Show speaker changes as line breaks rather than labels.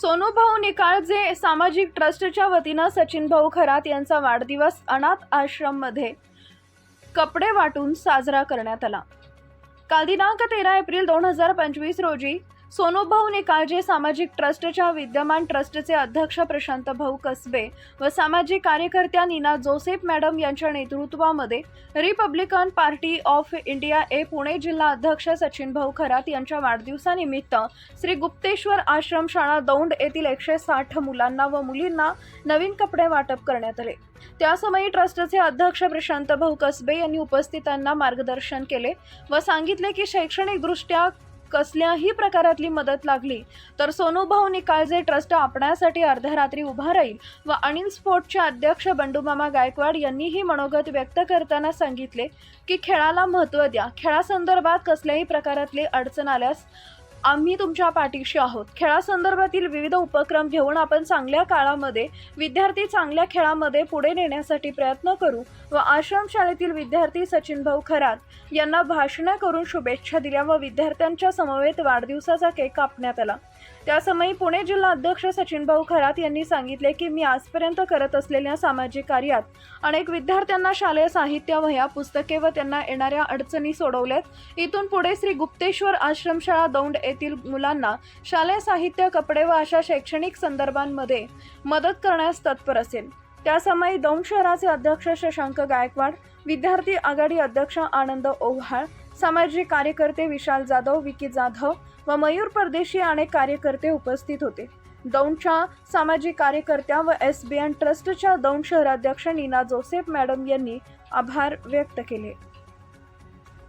सोनू भाऊ निकाळजे सामाजिक ट्रस्टच्या वतीनं सचिन भाऊ खरात यांचा वाढदिवस अनाथ आश्रममध्ये कपडे वाटून साजरा करण्यात आला. काल दिनांक तेरा एप्रिल दोन हजार पंचवीस रोजी सोनोभाऊ निकाळजे सामाजिक ट्रस्टच्या विद्यमान ट्रस्टचे अध्यक्ष प्रशांत भाऊ कसबे व सामाजिक कार्यकर्त्या नीना जोसेफ मॅडम यांच्या नेतृत्वामध्ये Republican party of India A Pune जिल्हा अध्यक्ष सचिन भाऊ खरात यांच्या वाढदिवसानिमित्त श्री गुप्तेश्वर आश्रमशाळा दौंड येथील एकशे साठ मुलांना व मुलींना नवीन कपडे वाटप करण्यात आले. त्यासमयी ट्रस्टचे अध्यक्ष प्रशांत भाऊ कसबे यांनी उपस्थितांना मार्गदर्शन केले व सांगितले की शैक्षणिकदृष्ट्या कसल्याही प्रकारातली मदत लागली तर सोनूभाऊ निकाळजे ट्रस्ट आपण्यासाठी अर्ध्या रात्री उभा राहील व अनिल स्पोर्टचे अध्यक्ष बंडूमामा गायकवाड यांनीही मनोगत व्यक्त करताना सांगितले की खेळाला महत्त्व द्या. खेळासंदर्भात कसल्याही प्रकारातली अडचण आल्यास आम्ही तुमच्या पाठीशी आहोत. खेळासंदर्भातील विविध उपक्रम घेऊन आपण चांगल्या काळामध्ये विद्यार्थी चांगल्या खेळामध्ये पुढे नेण्यासाठी प्रयत्न करू व आश्रमशाळेतील विद्यार्थी सचिन भाऊ खरात यांना भाषणं करून शुभेच्छा दिल्या व विद्यार्थ्यांच्या समवेत वाढदिवसाचा केक कापण्यात आला. त्यासमयी पुणे जिल्हा अध्यक्ष सचिन भाऊ खरात यांनी सांगितले की मी आजपर्यंत करत असलेल्या सामाजिक कार्यात अनेक विद्यार्थ्यांना शालेय साहित्य वह्या पुस्तके व त्यांना येणाऱ्या अडचणी सोडवल्यात. इथून पुढे श्री गुप्तेश्वर आश्रमशाळा दौंड येथील मुलांना शालेय साहित्य कपडे व अशा शैक्षणिक संदर्भांमध्ये मदत करण्यास तत्पर असेल. त्यासमयी दौंड शहराचे अध्यक्ष शशांक गायकवाड विद्यार्थी आघाडी अध्यक्ष आनंद ओव्हाळ सामाजिक कार्यकर्ते विशाल जाधव विकी जाधव व मयूर परदेशी अनेक कार्यकर्ते उपस्थित होते. दौंडच्या सामाजिक कार्यकर्त्या व एस बी एन ट्रस्टच्या दौंड शहराध्यक्ष नीना जोसेफ मॅडम यांनी आभार व्यक्त केले.